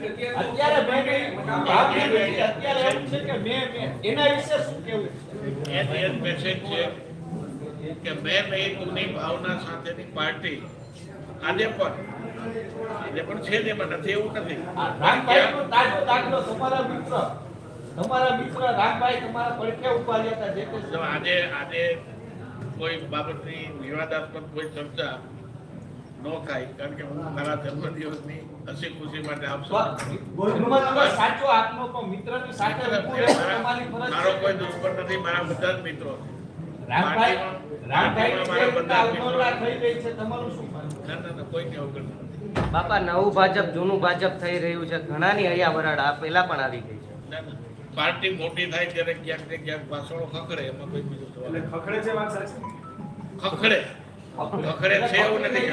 અત્યારે મેં કઈ વાત નથી. અત્યારે એમ છે કે મેં મેં એના વિશે શું કેવું એ જ મેસેજ છે કે મેં નહીં તુંની ભાવના સાથેની પાર્ટી આજે પણ આજે પણ છે જ એમાં નથી એવું નથી દાખલો તમારા મિત્ર તમારા મિત્ર રામભાઈ તમારા પડખે ઊભા હતા જે આજે આજે કોઈ બાબતની વિવાદાસ્પદ કોઈ ચર્ચા ન થાય કારણ કે હું મારા જન્મદિવસની હસી ખુશી માટે આપશો સાચો આપનો પણ મિત્રની સાથે ઊભું રહેવું તમારી ફરજ મારો કોઈ દુશ્મન નથી મારા બધા જ મિત્રો. રામભાઈ રામભાઈ બધા જ મિત્રો. અવગણના થઈ ગઈ છે તમારું શું ના ના ના કોઈની અવગણના બાપા નવું ભાજપ જૂનું ભાજપ થઈ રહ્યું છે ઘણાની અહીંયા વરાળ આ પહેલા પણ આવી ગઈ છે. પાર્ટી મોટી થાય ત્યારે ક્યાંક ને ક્યાંક ભાષણો ખખડે એમાં કોઈ બીજું સવાલ ખખડે છે વાત સાચી? ખખડે. છે એવું નથી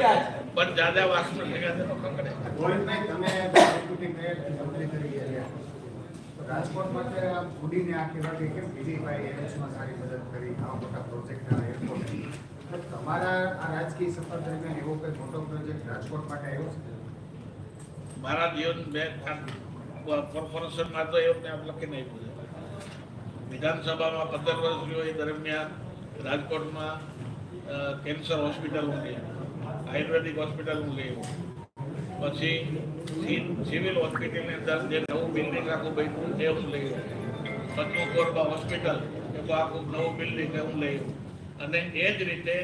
પણ દાદા વાસણો તમે મેયર રાજકોટ માટે આ ગુડીને આ કહેવાતી કેમ સારી મદદ કરી આવા મોટા પ્રોજેક્ટ એરપોર્ટ તમારા આ રાજકીય સફર દરમિયાન એવો કોઈ મોટો પ્રોજેક્ટ રાજકોટ માટે આવ્યો છે? મારા જીવન બે કોર્પોરેશનમાં તો એવું મેં લખીને આપ્યું છે વિધાનસભામાં પંદર વર્ષ રહ્યો એ દરમિયાન રાજકોટમાં કેન્સર હોસ્પિટલ હું આયુર્વેદિક હોસ્પિટલ હું પછી સિવિલ હોસ્પિટલની અંદર જે નવું બિલ્ડિંગ આખું બન્યું એ હું લઈ આવ્યો. કોરબા હોસ્પિટલ એ તો આખું નવું બિલ્ડિંગ હું લઈ અને એ જ રીતે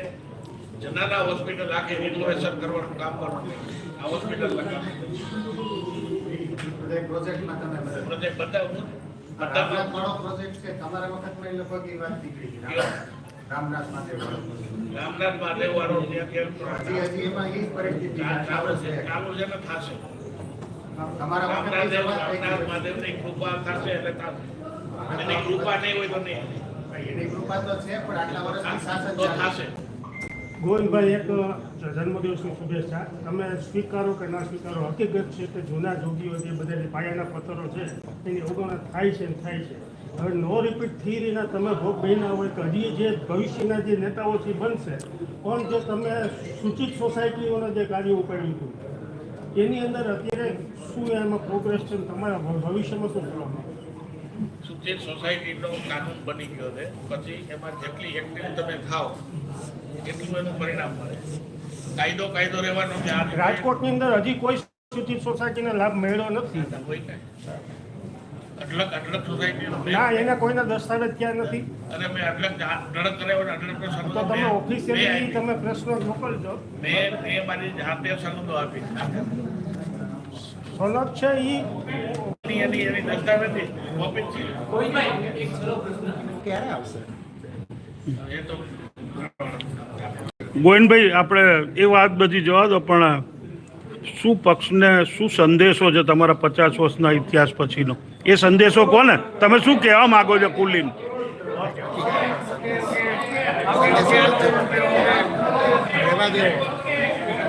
જનાના હોસ્પિટલ આખી રિનોવેશન કરવાનું કામ કરવાનું આ હોસ્પિટલ લગાવવાનું બધા પ્રોજેક્ટમાં તમે પ્રોજેક્ટ રામનાથ પ્રોજેક્ટ છે. તમારા વખતમાં એ લગભગ એ વાત નીકળી? રામનાથ project. રામનાથ મહાદેવ વાળો હજી હજી એમાં એ પરિસ્થિતિ ચાલુ ચાલુ છે છે. ચાલુ છે ને થશે. તમારા રામનાથ. મહાદેવની કૃપા થશે એટલે થશે. એની કૃપા નહીં હોય તો નહીં. એની કૃપા તો છે પણ આટલા વર્ષ શાસન થશે. ગોવિંદભાઈ, એક જન્મદિવસની શુભેચ્છા. તમે સ્વીકારો કે ના સ્વીકારો? હકીકત છે કે જૂના જોગીઓ જે બધા પાયાના પથ્થરો છે, એની અવગણના થાય છે થાય છે. હવે નો રિપીટ થિયરીના તમે ભોગ બન્યા હોય કે હજી જે ભવિષ્યના જે નેતાઓ છે બનશે. પણ જે તમે સૂચિત સોસાયટીઓના જે કાર્ય ઉપાડ્યું હતું, એની અંદર અત્યારે શું એમાં પ્રોગ્રેસ છે તમારા ભવિષ્યમાં શું કરવાનું સૂચિત સોસાયટીનો કાનૂન બની ગયો છે પછી એમાં જેટલી એક્ટિવ તમે થાવ એટલું એનું પરિણામ મળે. કાયદો કાયદો રહેવાનો છે રાજકોટની અંદર હજી કોઈ સુધી સોસાયટીને લાભ મળ્યો નથી. કોઈ કાંઈ. અઢળક અઢળક સોસાયટીનો ના એના કોઈના દસ્તાવેજ ત્યાં નથી. અને મેં અઢળક અઢળક કરાવ્યો અઢળક તો તમે આપી. તમે પ્રશ્ન મોકલજો. મેં મેં મારી જાતે સનદો આપી. છે એ એની એ તો ગોવિંદભાઈ આપણે એ વાત બધી જવા દો પણ શું પક્ષને શું સંદેશો છે તમારા પચાસ વર્ષના ઇતિહાસ પછીનો? એ સંદેશો કોને? તમે શું કહેવા માગો છો કુલીન? રહેવા દો.